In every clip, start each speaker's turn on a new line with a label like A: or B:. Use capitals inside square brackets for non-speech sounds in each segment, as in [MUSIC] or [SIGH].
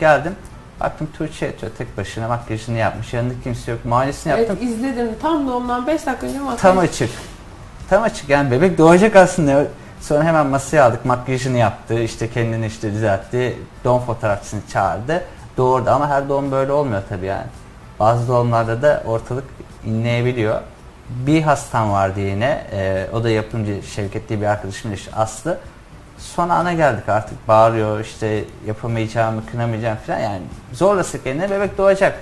A: geldim. Baktım Tuğçe yatıyor tek başına makyajını yapmış. Yanında kimse yok. Muayenesini yaptım.
B: Evet izledim. Tam doğumdan 5 dakika önce makyaj.
A: Tam açık. Tam açık yani bebek doğacak aslında. Sonra hemen masaya aldık. Makyajını yaptı. işte kendini işte düzeltti. Doğum fotoğrafçısını çağırdı. Doğurdu ama her doğum böyle olmuyor tabii yani. Bazı doğumlarda da ortalık inleyebiliyor. Bir hastam vardı yine. Ee, o da yapımcı Şevket diye bir arkadaşımın eşi Aslı. Son ana geldik artık bağırıyor işte yapamayacağımı kınamayacağım falan yani zorlasak kendine bebek doğacak.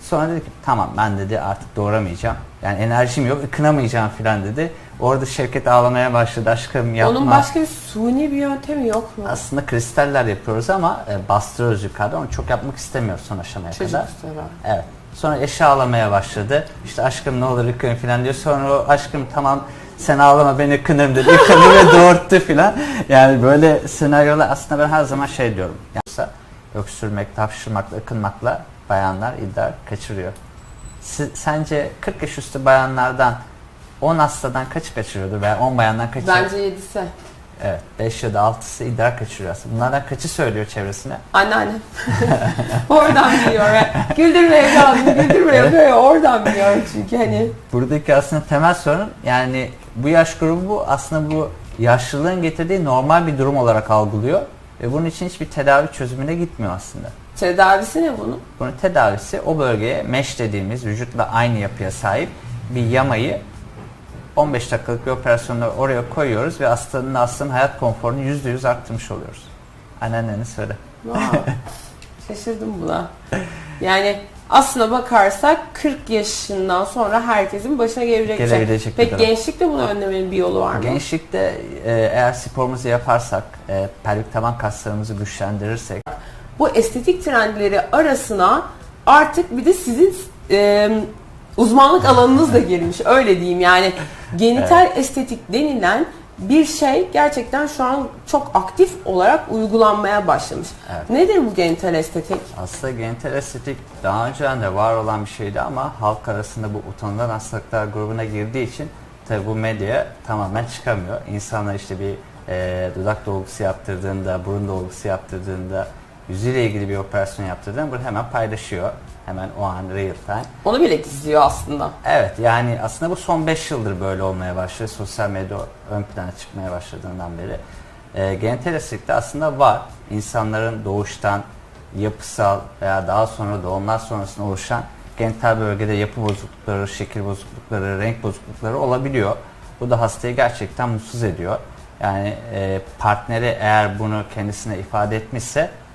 A: Sonra dedi ki tamam ben dedi artık doğuramayacağım. Yani enerjim yok kınamayacağım falan dedi. Orada Şevket ağlamaya başladı aşkım yapma.
B: Onun başka bir suni bir yöntemi yok mu?
A: Aslında kristaller yapıyoruz ama e, bastırıyoruz yukarıda. Onu çok yapmak istemiyoruz son aşamaya
B: Çocuk
A: kadar.
B: istiyor.
A: Evet. Sonra eşi ağlamaya başladı. İşte aşkım ne olur yıkayın falan diyor. Sonra o aşkım tamam sen ağlama ben yıkanırım dedi. Yıkanır ve doğurttu falan. Yani böyle senaryolar aslında ben her zaman şey diyorum. Yoksa öksürmek, hapşırmakla, ıkınmakla bayanlar idrar kaçırıyor. Si- sence 40 yaş üstü bayanlardan 10 hastadan kaçı kaçırıyordu veya 10 bayandan kaçı?
B: Bence yedisi.
A: Evet 5 ya da 6'sı idrar kaçırıyor aslında. Bunlardan kaçı söylüyor çevresine?
B: Anneannem. [LAUGHS] oradan biliyor. Güldürme evladım, güldürme yapıyor. Oradan biliyor çünkü hani.
A: Buradaki aslında temel sorun yani bu yaş grubu aslında bu yaşlılığın getirdiği normal bir durum olarak algılıyor ve bunun için hiçbir tedavi çözümüne gitmiyor aslında.
B: Tedavisi ne bunun?
A: Bunun tedavisi o bölgeye mesh dediğimiz vücutla aynı yapıya sahip bir yamayı 15 dakikalık bir operasyonla oraya koyuyoruz ve hastanın hastanın hayat konforunu %100 arttırmış oluyoruz. Anneanneni söyle.
B: Wow. [LAUGHS] Şaşırdım buna. Yani aslına bakarsak 40 yaşından sonra herkesin başına gelebilecek şey.
A: Gelebilecek bir
B: Peki gençlikte bunu önlemenin bir yolu var mı?
A: Gençlikte e, eğer sporumuzu yaparsak, e, pelvik taban kaslarımızı güçlendirirsek
B: Bu estetik trendleri arasına artık bir de sizin e, uzmanlık alanınız da girmiş. Öyle diyeyim yani genital estetik denilen bir şey gerçekten şu an çok aktif olarak uygulanmaya başlamış.
A: Evet.
B: Nedir bu genital estetik?
A: Aslında genital estetik daha önceden de var olan bir şeydi ama halk arasında bu utanılan hastalıklar grubuna girdiği için tabi bu medya tamamen çıkamıyor. İnsanlar işte bir e, dudak dolgusu yaptırdığında, burun dolgusu yaptırdığında, yüzüyle ilgili bir operasyon yaptırdığında bunu hemen paylaşıyor. Hemen o an real time.
B: Onu bile gizliyor aslında.
A: Evet yani aslında bu son 5 yıldır böyle olmaya başladı. Sosyal medya ön plana çıkmaya başladığından beri. E, genital estetikte aslında var. İnsanların doğuştan yapısal veya daha sonra doğumlar sonrasında oluşan genital bölgede yapı bozuklukları, şekil bozuklukları, renk bozuklukları olabiliyor. Bu da hastayı gerçekten mutsuz ediyor. Yani e, partneri eğer bunu kendisine ifade etmişse